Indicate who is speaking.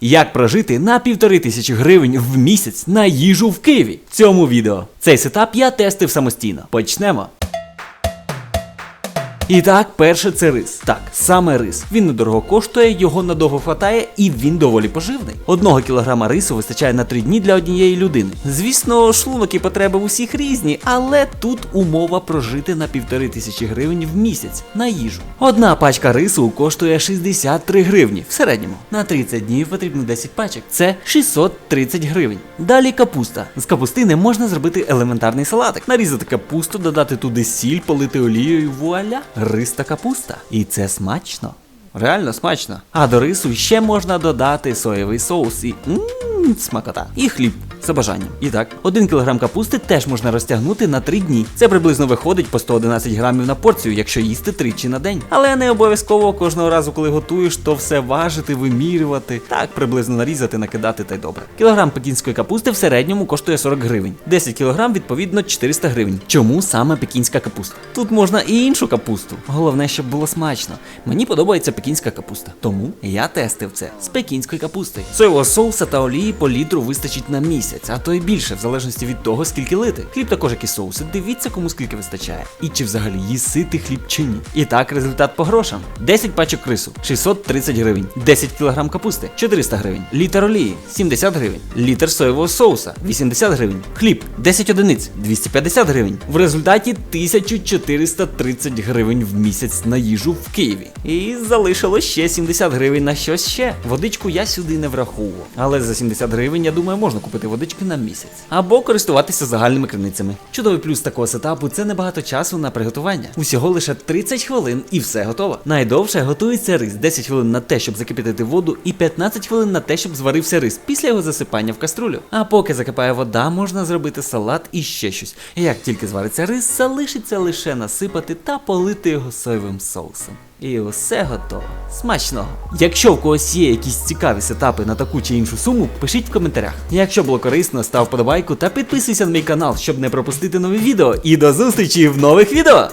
Speaker 1: Як прожити на півтори тисячі гривень в місяць на їжу в Києві? В цьому відео. Цей сетап я тестив самостійно. Почнемо. І так, перше це рис. Так, саме рис. Він недорого коштує, його надовго хватає і він доволі поживний. Одного кілограма рису вистачає на три дні для однієї людини. Звісно, шлунок і потреби усіх різні, але тут умова прожити на півтори тисячі гривень в місяць на їжу. Одна пачка рису коштує 63 гривні в середньому. На 30 днів потрібно 10 пачок. Це 630 гривень. Далі капуста. З капустини можна зробити елементарний салатик. Нарізати капусту, додати туди сіль, полити олією, вуаля. Рис та капуста. І це смачно. Реально смачно. А до рису ще можна додати соєвий соус і мм, смакота. І хліб. За бажанням. І так, 1 кг капусти теж можна розтягнути на 3 дні. Це приблизно виходить по 111 грамів на порцію, якщо їсти тричі на день. Але не обов'язково кожного разу, коли готуєш, то все важити, вимірювати. Так, приблизно нарізати, накидати та й добре. Кілограм пекінської капусти в середньому коштує 40 гривень. 10 кг відповідно 400 гривень. Чому саме пекінська капуста? Тут можна і іншу капусту. Головне, щоб було смачно. Мені подобається пекінська капуста. Тому я тестив це з пекінської капусти. Соєвого соуса та олії по літру вистачить на місяць, а то й більше, в залежності від того, скільки лити. Хліб також як і соуси. Дивіться, кому скільки вистачає. І чи взагалі їси ти хліб чи ні. І так, результат по грошам: 10 пачок рису 630 гривень, 10 кг капусти 400 гривень, літр олії 70 гривень, літр соєвого соуса 80 гривень, хліб 10 одиниць 250 гривень. В результаті 1430 гривень в місяць на їжу в Києві. І залишилось ще 70 гривень на щось ще. Водичку я сюди не враховував. Але за 70 гривень, я думаю, можна купити водички на місяць. Або користуватися загальними криницями. Чудовий плюс такого сетапу це небагато часу на приготування. Усього лише 30 хвилин і все готово. Найдовше готується рис 10 хвилин на те, щоб закипятити воду, і 15 хвилин на те, щоб зварився рис після його засипання в каструлю. А поки закипає вода, можна зробити салат і ще щось. Як тільки звариться рис, залишиться лише насипати та полити його соєвим соусом. І усе готово. Смачного! Якщо в когось є якісь цікаві сетапи на таку чи іншу суму, пишіть в коментарях. Якщо було корисно, став подобайку та підписуйся на мій канал, щоб не пропустити нові відео. І до зустрічі в нових відео!